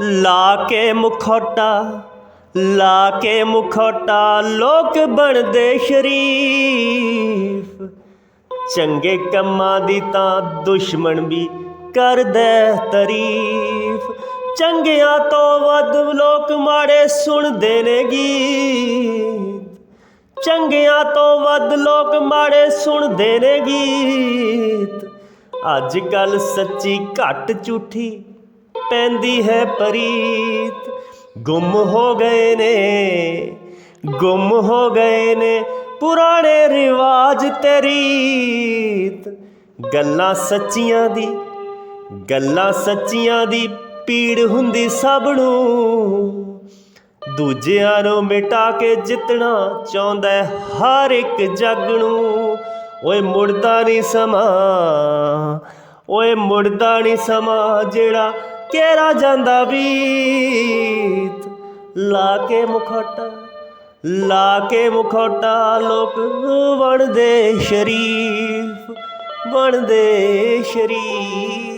ਲਾ ਕੇ ਮੁਖੋਟਾ ਲਾ ਕੇ ਮੁਖੌਟਾ ਲੋਕ ਬਣਦੇ ਸ਼ਰੀਫ। ਚੰਗੇ ਕੰਮਾਂ ਦੀ ਤਾਂ ਦੁਸ਼ਮਣ ਵੀ ਕਰਦੇ ਹੈ ਤਾਰੀਫ। ਚੰਗਿਆਂ ਤੋਂ ਵੱਧ ਲੋਕ ਮਾੜੇ ਸੁਣਦੇ ਨੇ ਗੀਤ। ਚੰਗਿਆਂ ਤੋਂ ਵੱਧ ਲੋਕ ਮਾੜੇ ਸੁਣਦੇ ਨੇ ਗੀਤ। ਅੱਜ ਕੱਲ ਸੱਚੀ ਘੱਟ ਝੂਠੀ ਪੈਂਦੀ ਹੈ ਪਰੀਤ। ਗੁੰਮ ਹੋ ਗਏ ਨੇ, ਗੁੰਮ ਹੋ ਗਏ ਨੇ ਪੁਰਾਣੇ ਰਿਵਾਜ ਤੇ ਗੱਲਾਂ ਸੱਚੀਆਂ ਦੀ, ਗੱਲਾਂ ਸੱਚੀਆਂ ਦੀ ਪੀੜ ਹੁੰਦੀ ਸਭ ਨੂੰ। ਦੂਜਿਆਂ ਨੂੰ ਮਿਟਾ ਕੇ ਜਿੱਤਣਾ ਚਾਹੁੰਦਾ ਹਰ ਇੱਕ ਜੱਗ ਨੂੰ। ਓਏ ਮੁੜਦਾ ਨਹੀਂ ਸਮਾਂ, ਓਏ ਮੁੜਦਾ ਨਹੀਂ ਸਮਾਂ ਜਿਹੜਾ ਕਿਹੜਾ ਜਾਂਦਾ ਬੀਤ। ਲਾ ਕੇ ਮੁਖੌਟਾ ਲਾ ਕੇ ਮੁਖੌਟਾ ਲੋਕ ਬਣਦੇ ਸ਼ਰੀਫ ਬਣਦੇ ਸ਼ਰੀਫ।